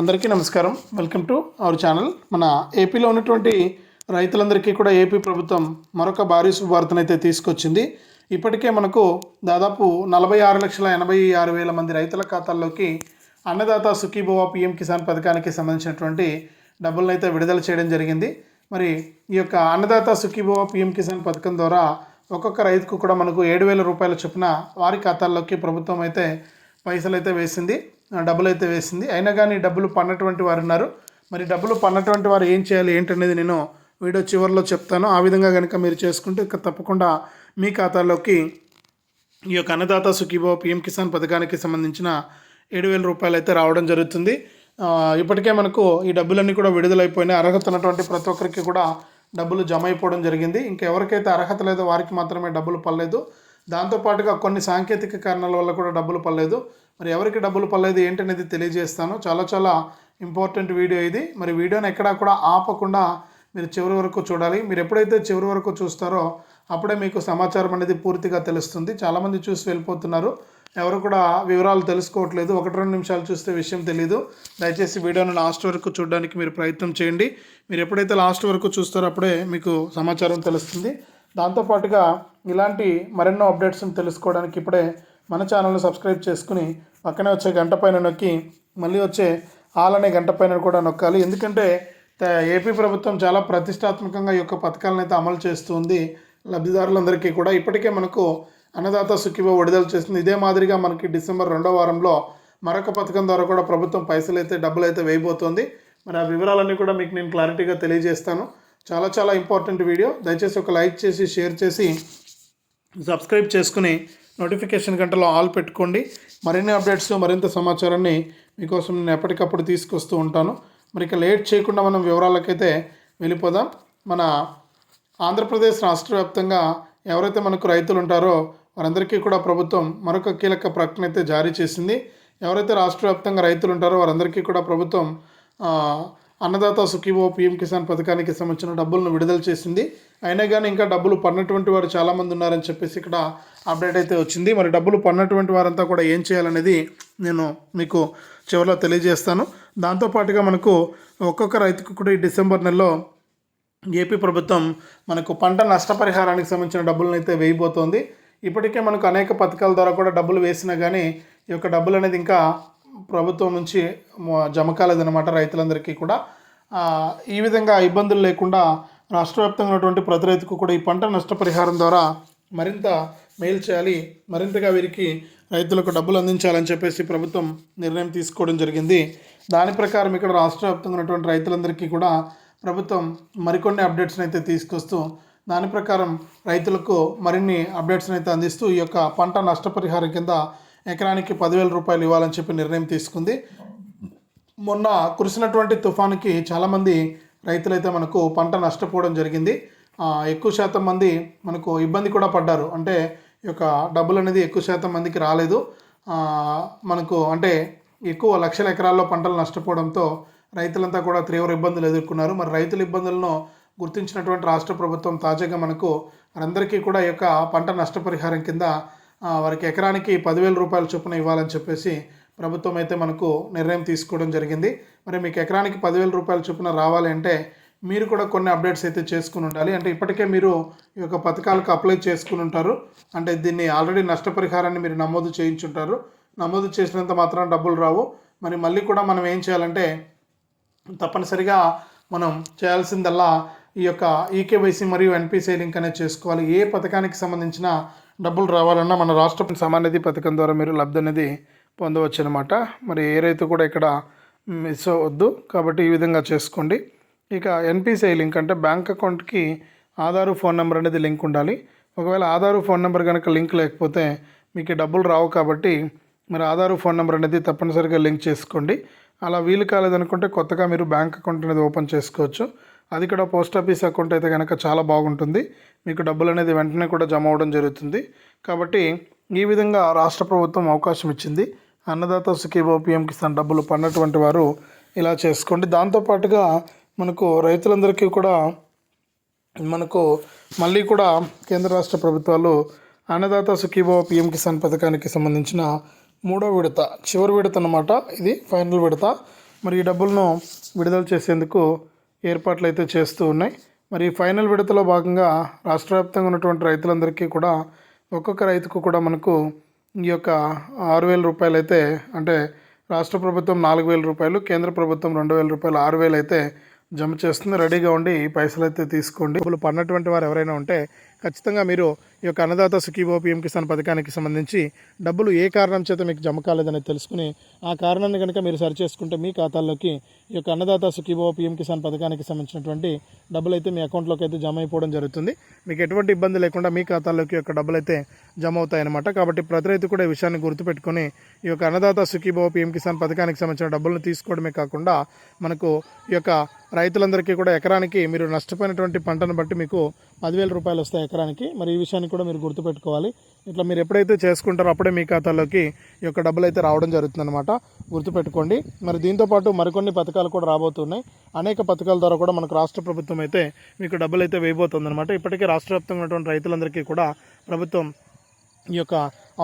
అందరికీ నమస్కారం. Welcome to our channel మన ఏపీలో ఉన్నటువంటి రైతులందరికీ కూడా ఏపీ ప్రభుత్వం మరొక భారీ శుభవార్తను తీసుకొచ్చింది. ఇప్పటికే మనకు దాదాపు నలభై ఆరు లక్షల ఎనభై ఆరు వేల మంది రైతుల ఖాతాల్లోకి అన్నదాత సుఖీభవ పిఎం కిసాన్ పథకానికి సంబంధించినటువంటి డబ్బులను అయితే విడుదల చేయడం జరిగింది. మరి ఈ యొక్క అన్నదాత సుఖీభవ పిఎం కిసాన్ పథకం ద్వారా ఒక్కొక్క రైతుకు కూడా మనకు ఏడు వేల రూపాయల చొప్పున వారి ఖాతాల్లోకి ప్రభుత్వం అయితే పైసలు అయితే వేసింది. డబ్బులు అయితే వేసింది. అయినా కానీ డబ్బులు పన్నటువంటి వారు ఉన్నారు. మరి డబ్బులు పన్నటువంటి వారు ఏం చేయాలి ఏంటనేది నేను వీడియో చివరిలో చెప్తాను. ఆ విధంగా కనుక మీరు చేసుకుంటే ఇక తప్పకుండా మీ ఖాతాలోకి ఈ యొక్క అన్నదాత సుఖీభావ పిఎం కిసాన్ పథకానికి సంబంధించిన ఏడు వేల రూపాయలు అయితే రావడం జరుగుతుంది. ఇప్పటికే మనకు ఈ డబ్బులన్నీ కూడా విడుదలైపోయినాయి. అర్హత ఉన్నటువంటి ప్రతి ఒక్కరికి కూడా డబ్బులు జమ అయిపోవడం జరిగింది. ఇంకెవరికైతే అర్హత లేదో వారికి మాత్రమే డబ్బులు పడలేదు. దాంతోపాటుగా కొన్ని సాంకేతిక కారణాల వల్ల కూడా డబ్బులు పడలేదు. మరి ఎవరికి డబ్బులు పడలేదు ఏంటనేది తెలియజేస్తాను. చాలా చాలా ఇంపార్టెంట్ వీడియో ఇది. మరి వీడియోని ఎక్కడా కూడా ఆపకుండా మీరు చివరి వరకు చూడాలి. మీరు ఎప్పుడైతే చివరి వరకు చూస్తారో అప్పుడే మీకు సమాచారం అనేది పూర్తిగా తెలుస్తుంది. చాలామంది చూసి వెళ్ళిపోతున్నారు. ఎవరు కూడా వివరాలు తెలుసుకోవట్లేదు. ఒకటి రెండు నిమిషాలు చూస్తే విషయం తెలియదు దయచేసి వీడియోను లాస్ట్ వరకు చూడడానికి మీరు ప్రయత్నం చేయండి. మీరు ఎప్పుడైతే లాస్ట్ వరకు చూస్తారో అప్పుడే మీకు సమాచారం తెలుస్తుంది. దాంతోపాటుగా ఇలాంటి మరెన్నో అప్డేట్స్ని తెలుసుకోవడానికి ఇప్పుడే మన ఛానల్ని సబ్స్క్రైబ్ చేసుకుని పక్కనే వచ్చే గంట పైన నొక్కి మళ్ళీ వచ్చే ఆల్ అనే గంట పైన కూడా నొక్కాలి. ఎందుకంటే ఏపీ ప్రభుత్వం చాలా ప్రతిష్టాత్మకంగా ఈ యొక్క పథకాలను అయితే అమలు చేస్తుంది. లబ్ధిదారులందరికీ కూడా ఇప్పటికే మనకు అన్నదాత సుఖీభ విడుదల చేస్తుంది ఇదే మాదిరిగా మనకి డిసెంబర్ రెండో వారంలో మరొక పథకం ద్వారా కూడా ప్రభుత్వం పైసలు అయితే డబ్బులు అయితే వేయబోతోంది. మరి ఆ వివరాలన్నీ కూడా మీకు నేను క్లారిటీగా తెలియజేస్తాను. చాలా చాలా ఇంపార్టెంట్ వీడియో దయచేసి ఒక లైక్ చేసి షేర్ చేసి సబ్స్క్రైబ్ చేసుకుని నోటిఫికేషన్ గంటలో ఆల్ పెట్టుకోండి. మరిన్ని అప్డేట్స్ మరింత సమాచారాన్ని మీకోసం నేను ఎప్పటికప్పుడు తీసుకొస్తూ ఉంటాను. మరి ఇక లేట్ చేయకుండా మనం వివరాలకైతే వెళ్ళిపోదాం. మన ఆంధ్రప్రదేశ్ రాష్ట్ర వ్యాప్తంగా ఎవరైతే మనకు రైతులు ఉంటారో వారందరికీ కూడా ప్రభుత్వం మరొక కీలక ప్రకటన అయితే జారీ చేసింది. ఎవరైతే రాష్ట్ర వ్యాప్తంగా రైతులు ఉంటారో వారందరికీ కూడా ప్రభుత్వం అన్నదాత సుఖీవో పీఎం కిసాన్ పథకానికి సంబంధించిన డబ్బులను విడుదల చేసింది. అయినా కానీ ఇంకా డబ్బులు పడినటువంటి వారు చాలామంది ఉన్నారని చెప్పేసి ఇక్కడ అప్డేట్ అయితే వచ్చింది. మరి డబ్బులు పడినటువంటి వారంతా కూడా ఏం చేయాలనేది నేను మీకు చివరిలో తెలియజేస్తాను. దాంతోపాటుగా మనకు ఒక్కొక్క రైతుకు కూడా ఈ డిసెంబర్ నెలలో ఏపీ ప్రభుత్వం మనకు పంట నష్టపరిహారానికి సంబంధించిన డబ్బులను అయితే వేయబోతోంది. ఇప్పటికే మనకు అనేక పథకాల ద్వారా కూడా డబ్బులు వేసినా కానీ ఈ యొక్క డబ్బులు అనేది ఇంకా ప్రభుత్వం నుంచి మ- జమ కాలేదన్నమాట రైతులందరికీ కూడా. ఈ విధంగా ఇబ్బందులు లేకుండా రాష్ట్ర వ్యాప్తంగా ఉన్నటువంటి ప్రతి రైతుకు కూడా ఈ పంట నష్టపరిహారం ద్వారా మరింత మేలు చేయాలి మరింతగా వీరికి రైతులకు డబ్బులు అందించాలని చెప్పేసి ప్రభుత్వం నిర్ణయం తీసుకోవడం జరిగింది. దాని ప్రకారం ఇక్కడ రాష్ట్ర వ్యాప్తంగా ఉన్నటువంటి రైతులందరికీ కూడా ప్రభుత్వం మరికొన్ని అప్డేట్స్ని అయితే తీసుకొస్తూ దాని ప్రకారం రైతులకు మరిన్ని అప్డేట్స్ని అయితే అందిస్తూ ఈ యొక్క పంట నష్టపరిహారం కింద ఎకరానికి పదివేల రూపాయలు ఇవ్వాలని చెప్పి నిర్ణయం తీసుకుంది. మొన్న కురిసినటువంటి తుఫానుకి చాలామంది రైతులైతే మనకు పంట నష్టపోవడం జరిగింది. ఎక్కువ శాతం మంది మనకు ఇబ్బంది కూడా పడ్డారు. అంటే ఈ యొక్క డబ్బులు అనేది ఎక్కువ శాతం మందికి రాలేదు. మనకు అంటే ఎక్కువ లక్షల ఎకరాల్లో పంటలు నష్టపోవడంతో రైతులంతా కూడా తీవ్ర ఇబ్బందులు ఎదుర్కొన్నారు. మరి రైతుల ఇబ్బందులను గుర్తించినటువంటి రాష్ట్ర ప్రభుత్వం తాజాగా మనకు అందరికీ కూడా ఈ యొక్క పంట నష్టపరిహారం కింద వారికి ఎకరానికి పదివేల రూపాయల చొప్పున ఇవ్వాలని చెప్పేసి ప్రభుత్వం అయితే మనకు నిర్ణయం తీసుకోవడం జరిగింది. మరి మీకు ఎకరానికి పదివేల రూపాయల చొప్పున రావాలి అంటే మీరు కూడా కొన్ని అప్డేట్స్ అయితే చేసుకుని ఉండాలి. అంటే ఇప్పటికే మీరు ఈ యొక్క పథకాలకు అప్లై చేసుకుని ఉంటారు. అంటే దీన్ని ఆల్రెడీ నష్టపరిహారాన్ని మీరు నమోదు చేయించుంటారు. నమోదు చేసినంత మాత్రం డబ్బులు రావు. మరి మళ్ళీ కూడా మనం ఏం చేయాలంటే తప్పనిసరిగా మనం చేయాల్సిందల్లా ఈ యొక్క ఈకేవైసీ మరియు ఎన్పిసిఐ లింక్ అనేది చేసుకోవాలి. ఏ పథకానికి సంబంధించిన డబ్బులు రావాలన్నా మన రాష్ట్ర సమానిధి పథకం ద్వారా మీరు లబ్ధి అనేది పొందవచ్చు అనమాట మరి ఏ రైతు కూడా ఇక్కడ మిస్ అవ్వద్దు. కాబట్టి ఈ విధంగా చేసుకోండి. ఇక ఎన్పిసిఐ లింక్ అంటే బ్యాంక్ అకౌంట్కి ఆధారు ఫోన్ నెంబర్ అనేది లింక్ ఉండాలి. ఒకవేళ ఆధారు ఫోన్ నెంబర్ కనుక లింక్ లేకపోతే మీకు డబ్బులు రావు కాబట్టి మరి ఆధారు ఫోన్ నెంబర్ అనేది తప్పనిసరిగా లింక్ చేసుకోండి. అలా వీలు కాలేదనుకుంటే కొత్తగా మీరు బ్యాంక్ అకౌంట్ అనేది ఓపెన్ చేసుకోవచ్చు. అది కూడా పోస్ట్ ఆఫీస్ అకౌంట్ అయితే కనుక చాలా బాగుంటుంది. మీకు డబ్బులు అనేది వెంటనే కూడా జమ అవ్వడం జరుగుతుంది. కాబట్టి ఈ విధంగా రాష్ట్ర ప్రభుత్వం అవకాశం ఇచ్చింది. అన్నదాత సుఖీభో పిఎం కిసాన్ డబ్బులు పడినటువంటి వారు ఇలా చేసుకోండి. దాంతోపాటుగా మనకు రైతులందరికీ కూడా మనకు మళ్ళీ కూడా కేంద్ర రాష్ట్ర ప్రభుత్వాలు అన్నదాత సుఖీభవ పిఎం కిసాన్ పథకానికి సంబంధించిన మూడో విడత చివరి విడత అన్నమాట ఇది ఫైనల్ విడత. మరి ఈ డబ్బులను విడుదల చేసేందుకు ఏర్పాట్లు అయితే చేస్తూ ఉన్నాయి. మరి ఫైనల్ విడతలో భాగంగా రాష్ట్ర వ్యాప్తంగా ఉన్నటువంటి రైతులందరికీ కూడా ఒక్కొక్క రైతుకు కూడా మనకు ఈ యొక్క ఆరు వేల రూపాయలు అయితే అంటే రాష్ట్ర ప్రభుత్వం నాలుగు వేల రూపాయలు కేంద్ర ప్రభుత్వం రెండు వేల రూపాయలు ఆరు వేలు అయితే జమ చేస్తుంది. రెడీగా ఉండి ఈ పైసలు అయితే తీసుకోండి. డబ్బులు పడినటువంటి వారు ఎవరైనా ఉంటే ఖచ్చితంగా మీరు ఈ యొక్క అన్నదాత సుఖీభో పిఎం కిసాన్ పథకానికి సంబంధించి డబ్బులు ఏ కారణం చేత మీకు జమ కాలేదని తెలుసుకుని ఆ కారణాన్ని కనుక మీరు సరి చేసుకుంటే మీ ఖాతాల్లోకి ఈ యొక్క అన్నదాత సుఖీభో పిఎం కిసాన్ పథకానికి సంబంధించినటువంటి డబ్బులు అయితే మీ అకౌంట్లోకి అయితే జమ అయిపోవడం జరుగుతుంది. మీకు ఎటువంటి ఇబ్బంది లేకుండా మీ ఖాతాల్లోకి యొక్క డబ్బులు అయితే జమ అవుతాయన్నమాట. కాబట్టి ప్రతి రైతు కూడా ఈ విషయాన్ని గుర్తుపెట్టుకొని ఈ యొక్క అన్నదాత సుఖీభో పిఎం కిసాన్ పథకానికి సంబంధించిన డబ్బులను తీసుకోవడమే కాకుండా మనకు ఈ యొక్క రైతులందరికీ కూడా ఎకరానికి మీరు నష్టపోయినటువంటి పంటను బట్టి మీకు పదివేల రూపాయలు వస్తాయి ఎకరానికి. మరి ఈ విషయాన్ని కూడా మీరు గుర్తుపెట్టుకోవాలి. ఇట్లా మీరు ఎప్పుడైతే చేసుకుంటారో అప్పుడే మీ ఖాతాలోకి ఈ యొక్క డబ్బులు అయితే రావడం జరుగుతుందన్నమాట. గుర్తుపెట్టుకోండి. మరి దీంతో పాటు మరికొన్ని పథకాలు కూడా రాబోతున్నాయి. అనేక పథకాల ద్వారా కూడా మనకు రాష్ట్ర ప్రభుత్వం అయితే మీకు డబ్బులు అయితే వేయబోతుందన్నమాట. ఇప్పటికే రాష్ట్ర వ్యాప్తంగా ఉన్నటువంటి రైతులందరికీ కూడా ప్రభుత్వం ఈ యొక్క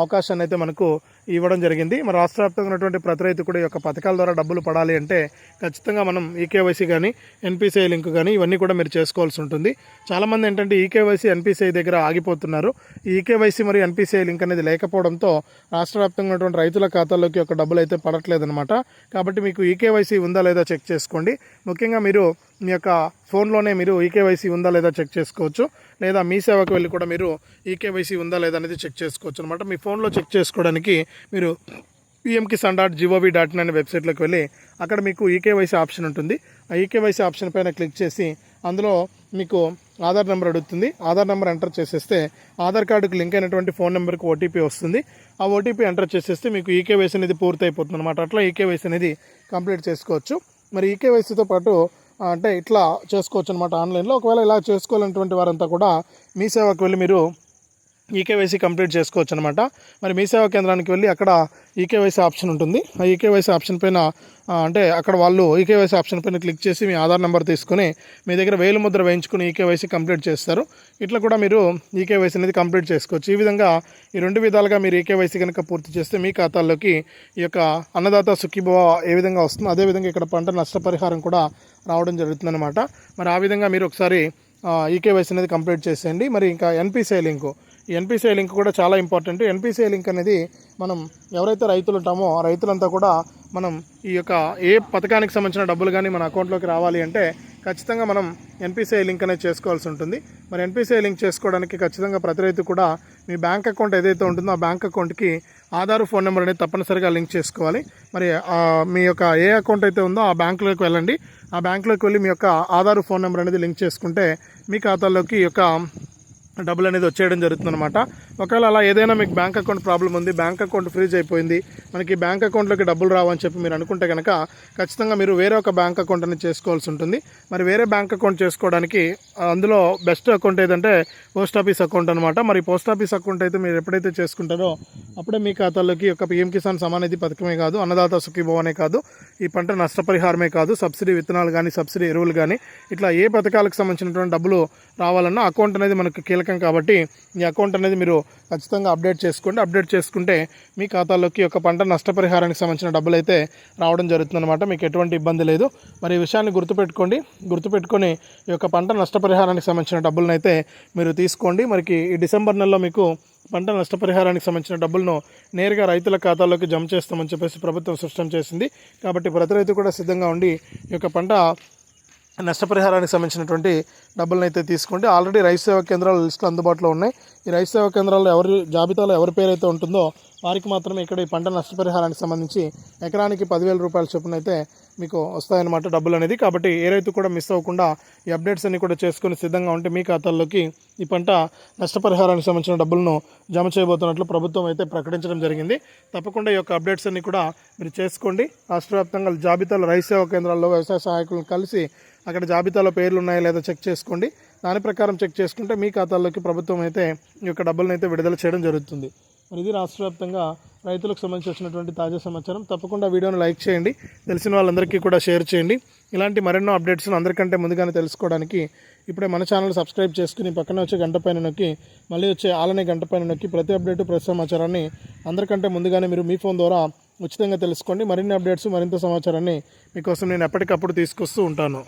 అవకాశాన్ని అయితే మనకు ఇవ్వడం జరిగింది. మరి రాష్ట్ర వ్యాప్తంగా ఉన్నటువంటి ప్రతి రైతు కూడా ఈ యొక్క పథకాల ద్వారా డబ్బులు పడాలి అంటే ఖచ్చితంగా మనం ఈకేవైసీ కానీ ఎన్పిసిఐ లింక్ కానీ ఇవన్నీ కూడా మీరు చేసుకోవాల్సి ఉంటుంది. చాలామంది ఏంటంటే ఈకేవైసీ ఎన్పిసిఐ దగ్గర ఆగిపోతున్నారు. ఈ ఈకేవైసీ మరియు ఎన్పిసిఐ లింక్ అనేది లేకపోవడంతో రాష్ట్ర వ్యాప్తంగా ఉన్నటువంటి రైతుల ఖాతాల్లోకి యొక్క డబ్బులు అయితే పడట్లేదన్నమాట. కాబట్టి మీకు ఈకేవైసీ ఉందా లేదా చెక్ చేసుకోండి. ముఖ్యంగా మీరు మీ యొక్క ఫోన్లోనే మీరు ఈకేవైసీ ఉందా లేదా చెక్ చేసుకోవచ్చు. లేదా మీ సేవకు వెళ్ళి కూడా మీరు ఈకేవైసీ ఉందా లేదా అనేది చెక్ చేసుకోవచ్చు అనమాట మీ ఫోన్లో చెక్ చేసుకోవడానికి మీరు PM Kisan dot gov dot in అనే వెబ్సైట్లోకి వెళ్ళి అక్కడ మీకు ఈకేవైసీ ఆప్షన్ ఉంటుంది. ఆ ఈకేవైసీ ఆప్షన్ పైన క్లిక్ చేసి అందులో మీకు ఆధార్ నెంబర్ అడుగుతుంది. ఆధార్ నెంబర్ ఎంటర్ చేసేస్తే ఆధార్ కార్డుకు లింక్ అయినటువంటి ఫోన్ నెంబర్కి ఓటీపీ వస్తుంది. ఆ ఓటీపీ ఎంటర్ చేసేస్తే మీకు ఈకేవైసీ అనేది పూర్తి అయిపోతుంది అనమాట అట్లా ఈకేవైసీ అనేది కంప్లీట్ చేసుకోవచ్చు. మరి ఈకేవైసీతో పాటు అంటే ఇట్లా చేసుకోవచ్చు అనమాట ఆన్లైన్లో. ఒకవేళ ఇలా చేసుకోవాలన్నటువంటి వారంతా కూడా మీ సేవకు వెళ్ళి మీరు ఈకేవైసీ కంప్లీట్ చేసుకోవచ్చు అనమాట మరి మీ సేవా కేంద్రానికి వెళ్ళి అక్కడ ఈకేవైసీ ఆప్షన్ ఉంటుంది. ఆ ఈకేవైసీ ఆప్షన్ పైన అంటే అక్కడ వాళ్ళు ఈకేవైసీ ఆప్షన్ పైన క్లిక్ చేసి మీ ఆధార్ నెంబర్ తీసుకుని మీ దగ్గర వేలు ముద్ర వేయించుకుని ఈకేవైసీ కంప్లీట్ చేస్తారు. ఇట్లా కూడా మీరు ఈకేవైసీ అనేది కంప్లీట్ చేసుకోవచ్చు. ఈ విధంగా ఈ రెండు విధాలుగా మీరు ఈకేవైసీ కనుక పూర్తి చేస్తే మీ ఖాతాల్లోకి ఈ యొక్క అన్నదాత సుఖీభవ ఏ విధంగా వస్తుందో అదేవిధంగా ఇక్కడ పంట నష్టపరిహారం కూడా రావడం జరుగుతుందన్నమాట మరి ఆ విధంగా మీరు ఒకసారి ఈకేవైసీ అనేది కంప్లీట్ చేసేయండి. మరి ఇంకా ఎన్పిసిఐ లింకు ఎన్పిసిఐ లింక్ కూడా చాలా ఇంపార్టెంట్. ఎన్పిసిఐ లింక్ అనేది మనం ఎవరైతే రైతులు ఉంటామో ఆ రైతులంతా కూడా మనం ఈ యొక్క ఏ పథకానికి సంబంధించిన డబ్బులు కానీ మన అకౌంట్లోకి రావాలి అంటే ఖచ్చితంగా మనం ఎన్పిసిఐ లింక్ అనేది చేసుకోవాల్సి ఉంటుంది. మరి ఎన్పిసిఐ లింక్ చేసుకోవడానికి ఖచ్చితంగా ప్రతి రైతు కూడా మీ బ్యాంక్ అకౌంట్ ఏదైతే ఉంటుందో ఆ బ్యాంక్ అకౌంట్కి ఆధార్ ఫోన్ నెంబర్ అనేది తప్పనిసరిగా లింక్ చేసుకోవాలి. మరి మీ యొక్క ఏ అకౌంట్ అయితే ఉందో ఆ బ్యాంకులోకి వెళ్ళండి. ఆ బ్యాంకులోకి వెళ్ళి మీ యొక్క ఆధార్ ఫోన్ నెంబర్ అనేది లింక్ చేసుకుంటే మీ ఖాతాలోకి ఈ యొక్క డబ్బులు అనేది వచ్చేయడం జరుగుతుందన్నమాట. ఒకవేళ అలా ఏదైనా మీకు బ్యాంక్ అకౌంట్ ప్రాబ్లం ఉంది బ్యాంక్ అకౌంట్ ఫ్రీజ్ అయిపోయింది మనకి బ్యాంక్ అకౌంట్లోకి డబ్బులు రావని చెప్పి మీరు అనుకుంటే కనుక ఖచ్చితంగా మీరు వేరే ఒక బ్యాంక్ అకౌంట్ అనేది చేసుకోవాల్సి ఉంటుంది. మరి వేరే బ్యాంక్ అకౌంట్ చేసుకోవడానికి అందులో బెస్ట్ అకౌంట్ ఏదంటే పోస్ట్ ఆఫీస్ అకౌంట్ అనమాట మరి పోస్ట్ ఆఫీస్ అకౌంట్ అయితే మీరు ఎప్పుడైతే చేసుకుంటారో అప్పుడే మీ ఖాతాలోకి ఒక పిఎం కిసాన్ సమానిధి పథకమే కాదు అన్నదాత సుఖీభవనే కాదు ఈ పంట నష్టపరిహారమే కాదు సబ్సిడీ విత్తనాలు కానీ సబ్సిడీ ఎరువులు కానీ ఇట్లా ఏ పథకాలకు సంబంధించినటువంటి డబ్బులు రావాలన్నా అకౌంట్ అనేది మనకు కీలకం కాబట్టి ఈ అకౌంట్ అనేది మీరు ఖచ్చితంగా అప్డేట్ చేసుకోండి. అప్డేట్ చేసుకుంటే మీ ఖాతాలోకి ఒక పంట నష్టపరిహారానికి సంబంధించిన డబ్బులు అయితే రావడం జరుగుతుందన్నమాట. మీకు ఎటువంటి ఇబ్బంది లేదు. మరి ఈ విషయాన్ని గుర్తుపెట్టుకోండి. గుర్తుపెట్టుకొని ఈ యొక్క పంట నష్టపరిహారానికి సంబంధించిన డబ్బులను అయితే మీరు తీసుకోండి. మరికి ఈ డిసెంబర్ నెలలో మీకు పంట నష్టపరిహారానికి సంబంధించిన డబ్బులను నేరుగా రైతుల ఖాతాల్లోకి జమ చేస్తామని చెప్పేసి ప్రభుత్వం స్పష్టం చేసింది. కాబట్టి ప్రతి రైతు కూడా సిద్ధంగా ఉండి ఈ యొక్క పంట నష్టపరిహారానికి సంబంధించినటువంటి డబ్బులను అయితే తీసుకోండి ఆల్రెడీ రైతు సేవా కేంద్రాలు లిస్టులు అందుబాటులో ఉన్నాయి. ఈ రైతు సేవా కేంద్రాల్లో ఎవరి జాబితాలో ఎవరి పేరు అయితే ఉంటుందో వారికి మాత్రమే ఇక్కడ ఈ పంట నష్టపరిహారానికి సంబంధించి ఎకరానికి పదివేల రూపాయల చొప్పున అయితే మీకు వస్తాయన్నమాట డబ్బులు అనేది. కాబట్టి ఏ రైతు కూడా మిస్ అవ్వకుండా ఈ అప్డేట్స్ అన్ని కూడా చేసుకుని సిద్ధంగా ఉంటే మీ ఖాతాల్లోకి ఈ పంట నష్టపరిహారానికి సంబంధించిన డబ్బులను జమ చేయబోతున్నట్లు ప్రభుత్వం అయితే ప్రకటించడం జరిగింది. తప్పకుండా ఈ యొక్క అప్డేట్స్ అన్ని కూడా మీరు చేసుకోండి. రాష్ట్ర వ్యాప్తంగా జాబితాలో రైతు సేవా కేంద్రాల్లో వ్యవసాయ సహాయకులను కలిసి అక్కడ జాబితాలో పేర్లు ఉన్నాయా లేదా చెక్ చేసుకోండి. దాని ప్రకారం చెక్ చేసుకుంటే మీ ఖాతాల్లోకి ప్రభుత్వం అయితే ఈ యొక్క డబ్బులను అయితే విడుదల చేయడం జరుగుతుంది. మరి ఇది రాష్ట్ర వ్యాప్తంగా రైతులకు సంబంధించి వచ్చినటువంటి తాజా సమాచారం. తప్పకుండా వీడియోను లైక్ చేయండి. తెలిసిన వాళ్ళందరికీ కూడా షేర్ చేయండి. ఇలాంటి మరెన్నో అప్డేట్స్ను అందరికంటే ముందుగానే తెలుసుకోవడానికి ఇప్పుడే మన ఛానల్ సబ్స్క్రైబ్ చేసుకుని పక్కన వచ్చే గంట పైన నొక్కి మళ్ళీ వచ్చే ఆలనే గంట పైన నొక్కి ప్రతి అప్డేటు ప్రతి సమాచారాన్ని అందరికంటే ముందుగానే మీరు మీ ఫోన్ ద్వారా ఉచితంగా తెలుసుకోండి. మరిన్ని అప్డేట్స్ మరింత సమాచారాన్ని మీకోసం నేను ఎప్పటికప్పుడు తీసుకొస్తూ ఉంటాను.